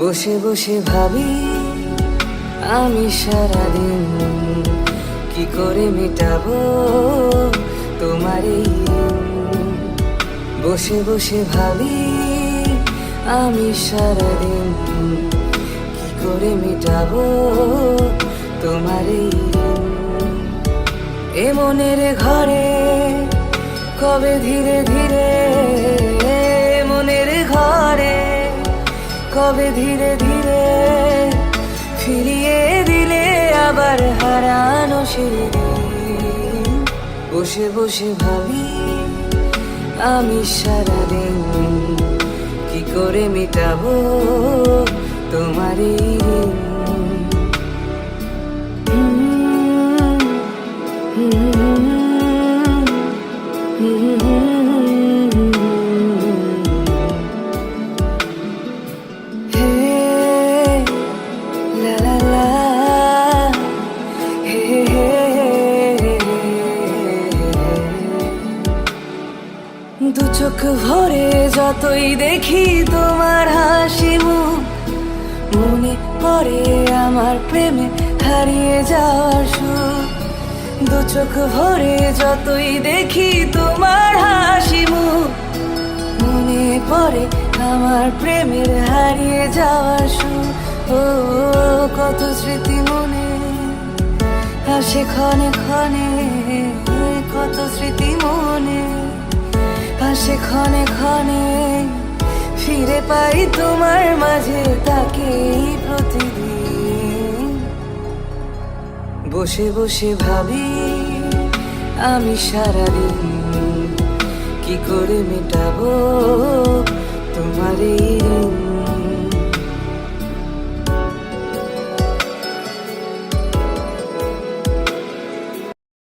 বসে বসে ভাবি, আমি সারাদিন কি করে মেটাবো তোমার বসে বসে ভাবি, আমি সারাদিন কি করে মেটাবো তোমার এই এ ঘরে, কবে ধীরে ধীরে কবে ধীরে ধীরে ফিরিয়ে দিলে আবার হারানো সেই দিন। বসে বসে ভাবি আমি সারাদিন কি করে মেটাবো তোমার এই চোখ ভরে যতই দেখি তোমার হাসি মুখ, মনে পড়ে আমার প্রেমে হারিয়ে যাওয়ার দু চোখ ভরে যতই দেখি তোমার হাসি মুখ, মনে পড়ে আমার প্রেমের হারিয়ে যাওয়ার সুখ। ও, কত স্মৃতি মনে আসে ক্ষণে ক্ষণে। আসে ক্ষণে ক্ষণে ফিরে পাই তোমার মাঝে তাকে প্রতিদিন। বসে বসে ভাবি আমি সারাদিন কি করে মেটাবো তোমার এই